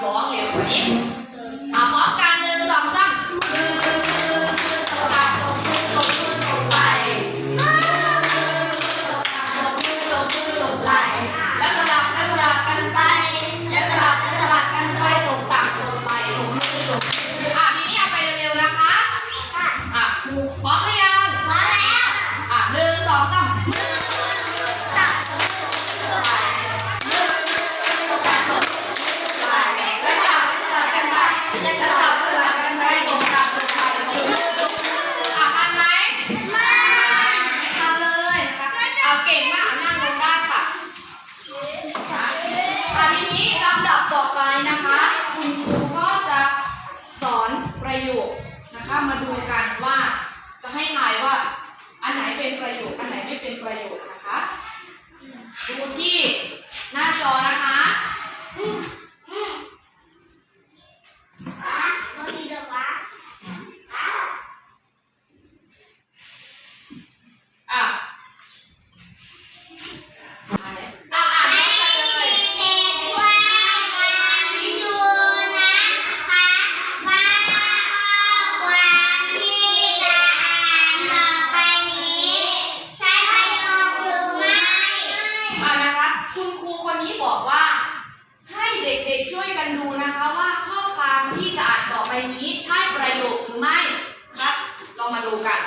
Bỏ! ช่วยกันดูนะคะว่าข้อความที่จะอ่านต่อไปนี้ใช่ประโยคหรือไม่ครับลองมาดูกัน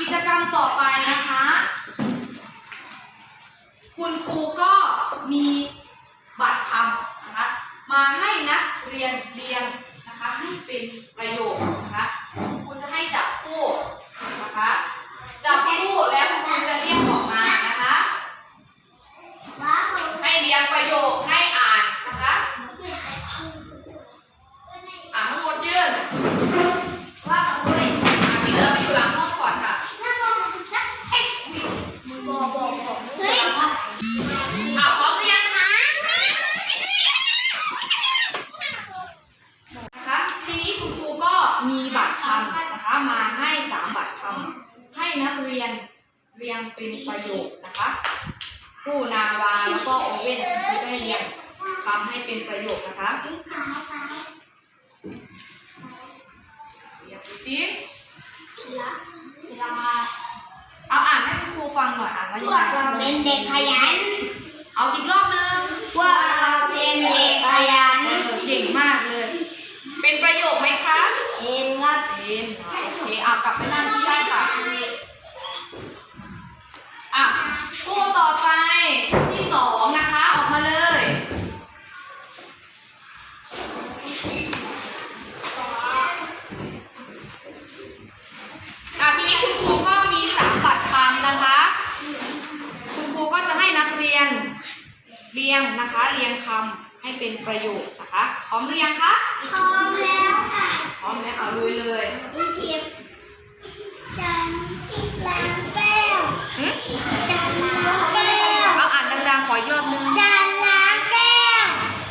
กิจกรรมต่อไปนะคะ มาให้สามบารคำให้นักเรียนเรียงเป็นประโยคนะคะกู้นาวาแล้วก็โอเว่นจะให้เรียงคำให้เป็นประโยคนะคะเรียงดูซิเอาอ่านให้คุณครูฟังหน่อยอ่านว่าอย่างไรเราเป็นเด็กขยัน เอาอีกรอบ ครับเป็นโอเคเอากลับไปนั่งที่ได้ค่ะอะคู่ต่อไปที่สองนะคะ ออกมาเลยอะทีนี้คุณครูก็มีสามบัตรคำนะคะ คุณครูก็จะให้นักเรียนเรียงนะคะ เรียงคำให้เป็นประโยคนะคะพร้อมหรือยังคะพร้อมแล้วค่ะ พร้อมแล้วเอาลุยเลยอีเทียบฉันล้างแก้วหึฉันล้างแก้วเอาอ่านดังๆ ขออีกรอบนึง ฉันล้างแก้ว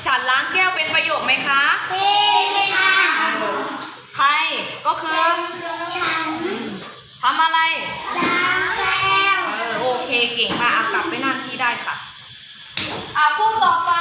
ฉันล้างแก้วเป็นประโยคไหมคะ เป็นค่ะเออใครก็คือฉันทำอะไร ล้างแก้วเออโอเคเก่งมากเอากลับไปนั่งที่ได้ค่ะ อะพูดต่อไป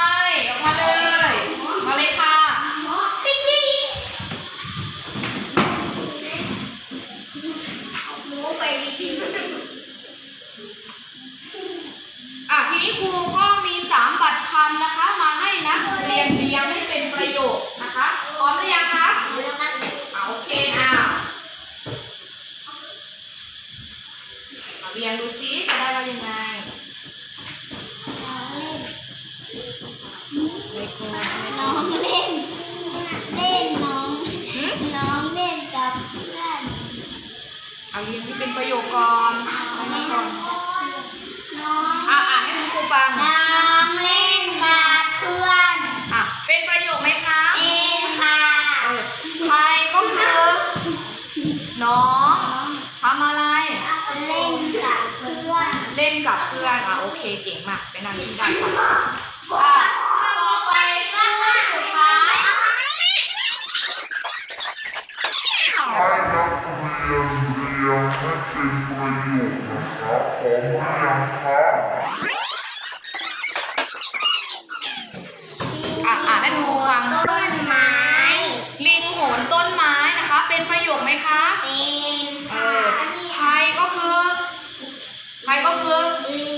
เรียงดูซิจะได้ว่ายังไงน้องเล่น เล่นน้องหืมน้องเล่นกับเพื่อนเอาเรียงที่เป็นประโยคก่อนเอามาก่อนน้อง อะอ่านให้คุณครูฟังน้อง กับเพื่อนอะโอเคเก่งมากไปนั่งที่ได้ค่ะอะต่อไปก็ข้อสุดท้ายให้นักเรียนเรียงให้เป็นประโยคนะครับพร้อมหรือยังครับอะอ่านให้คุณครูฟังต้นไม้ ลิงโหนต้นไม้นะคะ เป็นประโยคไหมคะเป็นเออใครก็คือใครก็คือ ลิง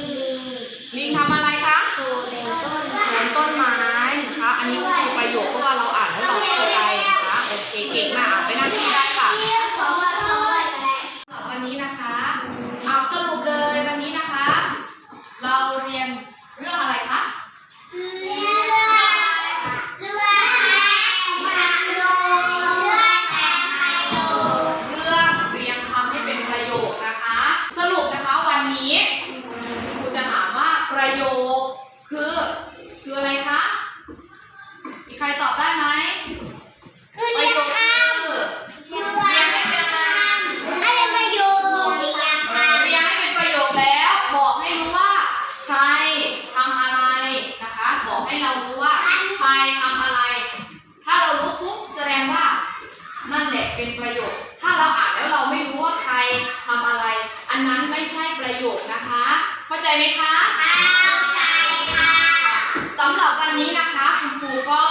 ลิงทำอะไรคะ โตเป็นต้น โหน ต้นไม้นะคะ อันนี้ก็คือประโยคเพราะว่าเราอ่านแล้วเราเข้าใจนะคะ โอเค เก่งมาก เป็นประโยค ถ้าเราอ่านแล้วเราไม่รู้ว่าใครทำอะไร อันนั้นไม่ใช่ประโยคนะคะ เข้าใจไหมคะำเข้าใจค่ะสำหรับวันนี้นะคะคุณครูก็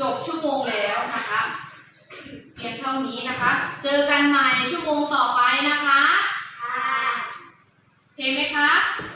จบชั่วโมงแล้วนะคะเพียงเท่านี้นะคะ เจอกันใหม่ชั่วโมงต่อไปนะคะค่ะโอเคไหมคะค